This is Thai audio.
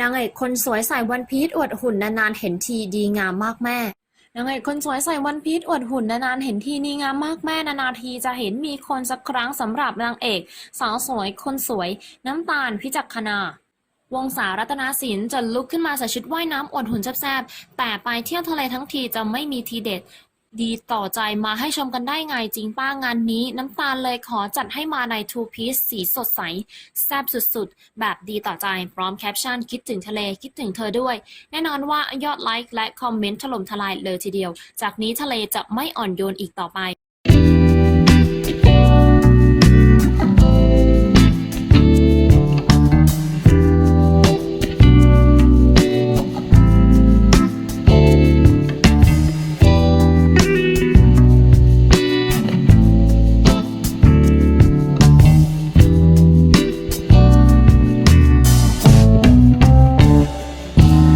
นางเอกคนสวยใส่วันพีชอวดหุ่นนานๆเห็นทีดีงามมากแม่นางเอกคนสวยใส่วันพีชอวดหุ่นนานๆเห็นทีดีงามมากแม่นานๆทีจะเห็นมีคนสักครั้งสำหรับนางเอก สาวสวยคนสวย น้ำตาลพิจักคณาวงศารัตนาสินจะลุกขึ้นมาใส่ชุดว่ายน้ำอวดหุ่นแซ่บๆแต่ไปเที่ยวทะเลทั้งทีจะไม่มีทีเด็ด ดีต่อใจมาให้ชมกันได้ไงจริงป้างานนี้ น้ำตาลเลยขอจัดให้มาใน two piece สีสดใส แซ่บสุดๆ แบบดีต่อใจพร้อมแคปชั่น คิดถึงทะเลคิดถึงเธอด้วย แน่นอนว่ายอดไลค์และคอมเมนต์ถล่มทลายเลยทีเดียว จากนี้ทะเลจะไม่อ่อนโยนอีกต่อไป